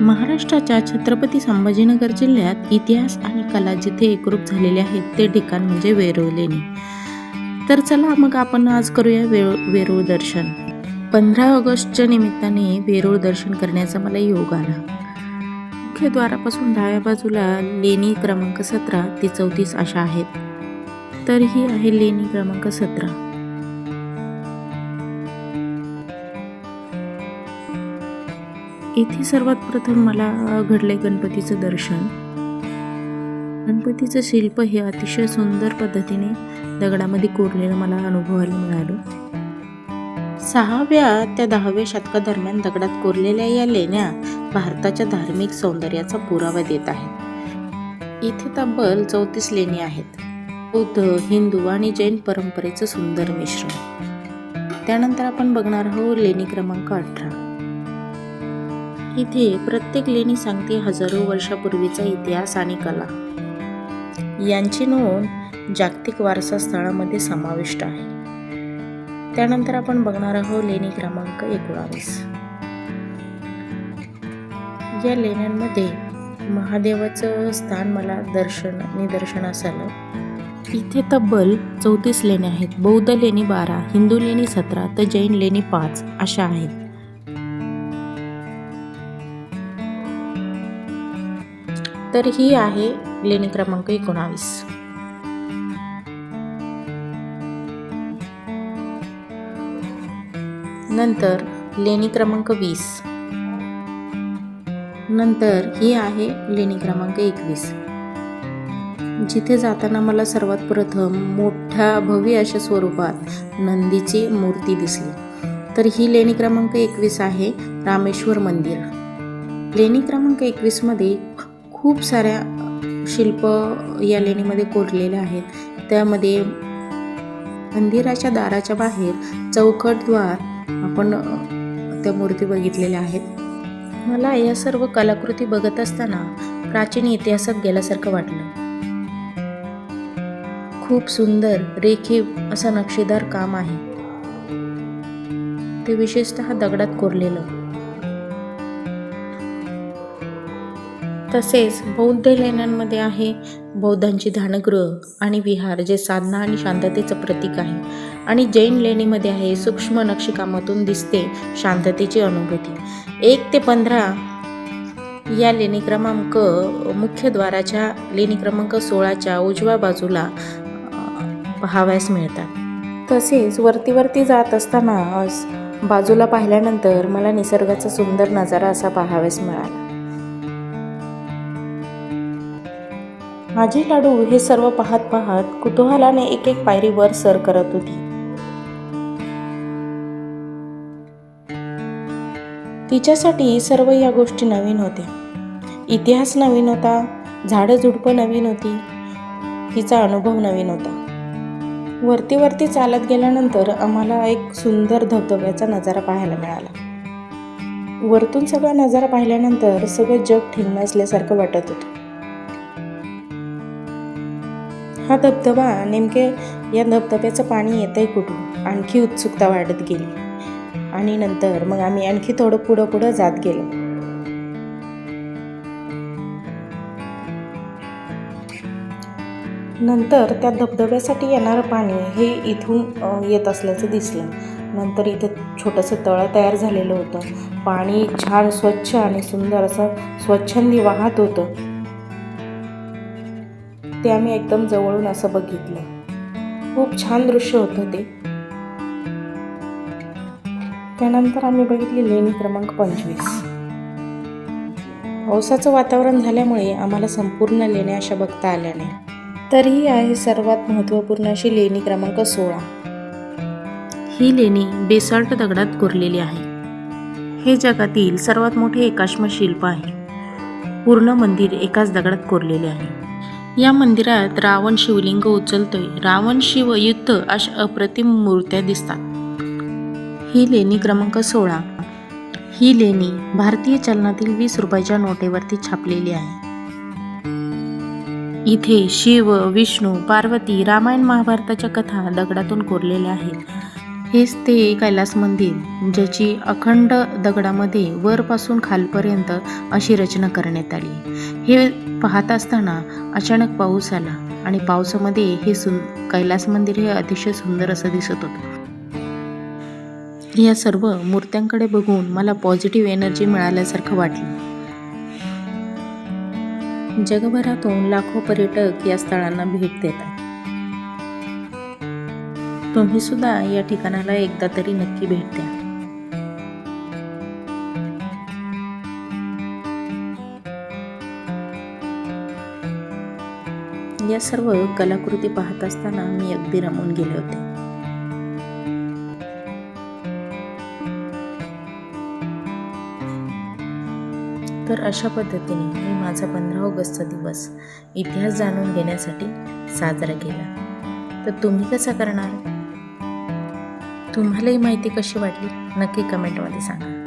महाराष्ट्राच्या छत्रपती संभाजीनगर जिल्ह्यात इतिहास आणि कला जिथे एकरूप झालेले आहेत ते ठिकाण म्हणजे वेरूळ लेणी तर चला मग आपण आज करूया वेरूळ वेरूळ दर्शन. पंधरा ऑगस्टच्या निमित्ताने वेरूळ दर्शन करण्याचा मला योग आला. मुख्यद्वारापासून डाव्या बाजूला लेणी क्रमांक सतरा ते चौतीस अशा आहेत. तर ही आहे लेणी क्रमांक सतरा. इथे सर्वात प्रथम मला घडले गणपतीचं दर्शन. गणपतीचं शिल्प हे अतिशय सुंदर पद्धतीने दगडामध्ये कोरलेलं मला अनुभवायला मिळालं. सहाव्या त्या दहाव्या शतकादरम्यान दगडात कोरलेल्या या लेण्या भारताच्या धार्मिक सौंदर्याचा पुरावा देत आहेत. इथे तब्बल चौतीस लेणी आहेत. बौद्ध हिंदू आणि जैन परंपरेचं सुंदर मिश्रण. त्यानंतर आपण बघणार आहोत लेणी क्रमांक अठरा. इथे प्रत्येक लेणी सांगते हजारो वर्षापूर्वीचा इतिहास आणि कला. यांची नोंद जागतिक वारसा स्थळामध्ये समाविष्ट आहे. त्यानंतर आपण बघणार आहोत लेणी क्रमांक एकोणावीस. या लेण्यांमध्ये महादेवाचं स्थान मला दर्शन निदर्शनास आलं इथे तब्बल चौतीस लेण्या आहेत. बौद्ध लेणी बारा हिंदू लेणी सतरा तर जैन लेणी पाच अशा आहेत. तर ही आहे लेणी क्रमांक एकोणावीस. नंतर लेणी क्रमांक वीस. नंतर ही आहे लेणी क्रमांक एकवीस. जिथे जाताना मला सर्वात प्रथम मोठ्या भव्य अशा स्वरूपात नंदीची मूर्ती दिसली. तर ही लेणी क्रमांक एकवीस आहे रामेश्वर मंदिर. लेणी क्रमांक एकवीसमध्ये खूप साऱ्या शिल्प या लेणीमध्ये कोरलेल्या आहेत. त्यामध्ये मंदिराच्या दाराच्या बाहेर चौकटद्वार आपण त्या मूर्ती बघितलेल्या आहेत. मला या सर्व कलाकृती बघत असताना प्राचीन इतिहासात गेल्यासारखं वाटलं. खूप सुंदर रेखीव असं नक्षीदार काम आहे. ते विशेषतः दगडात कोरलेलं. तसेच बौद्ध लेण्यांमध्ये आहे बौद्धांची ध्यानगृह आणि विहार जे साधना आणि शांततेचं प्रतीक आहे. आणि जैन लेणीमध्ये आहे सूक्ष्म नक्षीकामातून दिसते शांततेची अनुभूती. एक ते पंधरा या लेणी क्रमांक मुख्य द्वाराच्या लेणी क्रमांक सोळाच्या उजव्या बाजूला पाहावयास मिळतात. तसेच वरती वरती जात असताना बाजूला पाहिल्यानंतर मला निसर्गाचा सुंदर नजारा असा पाहावयास मिळाला. माझी लाडू हे सर्व पाहत पाहत कुतूहलाने एक एक पायरी वर सर करत होती. तिच्यासाठी सर्व या गोष्टी नवीन होत्या. इतिहास नवीन होता झाडं झुडपं नवीन होती तिचा अनुभव नवीन होता. वरती वरती चालत गेल्यानंतर आम्हाला एक सुंदर धबधब्याचा नजारा पाहायला मिळाला. वरतून सगळा नजारा पाहिल्यानंतर सगळं जग ठिन्न असल्यासारखं वाटत होतं. हा धबधबा नेमके या धबधब्याचं पाणी येतंय कुठून? आणखी उत्सुकता वाढत गेली. आणि नंतर मग आम्ही आणखी थोडं पुढं पुढं जात गेलो. नंतर त्या धबधब्यासाठी येणारं पाणी हे इथून येत असल्याचं दिसलं. नंतर इथे छोटंसं तळं तयार झालेलं होतं. पाणी छान स्वच्छ आणि सुंदर असं स्वच्छंदी वाहत होतं. ते आम्ही एकदम जवळून असं बघितलं. खूप छान दृश्य होतं ते. त्यानंतर आम्ही बघितली लेणी क्रमांक पंचवीस. पावसाचं वातावरण झाल्यामुळे आम्हाला संपूर्ण लेण्या अशा बघता आल्या नाही. तरीही आहे सर्वात महत्त्वपूर्ण अशी लेणी क्रमांक सोळा. ही लेणी बेसाल्ट दगडात कोरलेली आहे. हे जगातील सर्वात मोठे एकाश्म शिल्प आहे. पूर्ण मंदिर एकाच दगडात कोरलेले आहे. या मंदिरात रावण शिवलिंग उचलतोय. रावण शिव युद्ध अशा अप्रतिम मूर्त्या दिसतात. ही लेणी क्रमांक सोळा. ही लेणी भारतीय चलनातील वीस रुपयाच्या नोटेवरती छापलेली आहे. इथे शिव विष्णू पार्वती रामायण महाभारताच्या कथा दगडातून कोरलेल्या आहेत. हेच ते कैलास मंदिर ज्याची अखंड दगडामध्ये वरपासून खालपर्यंत अशी रचना करण्यात आली. हे पाहत असताना अचानक पाऊस आला आणि पावसामध्ये हे सुं कैलास मंदिर हे अतिशय सुंदर असं दिसत होतं. या सर्व मूर्त्यांकडे बघून मला पॉझिटिव्ह एनर्जी मिळाल्यासारखं वाटलं. जगभरातून लाखो पर्यटक या स्थळांना भेट देतात. तुम्ही सुद्धा या ठिकाणाला एकदा तरी नक्की भेट द्या. या सर्व कलाकृती पाहत असताना मी अगदी रमून गेले होते. तर अशा पद्धतीने मी माझा पंधरा ऑगस्टचा दिवस इतिहास जाणून घेण्यासाठी साजरा केला. तर तुम्ही कसा करणार? तुम्हालाही माहिती कशी वाटली? नक्की कमेंटमध्ये सांगा.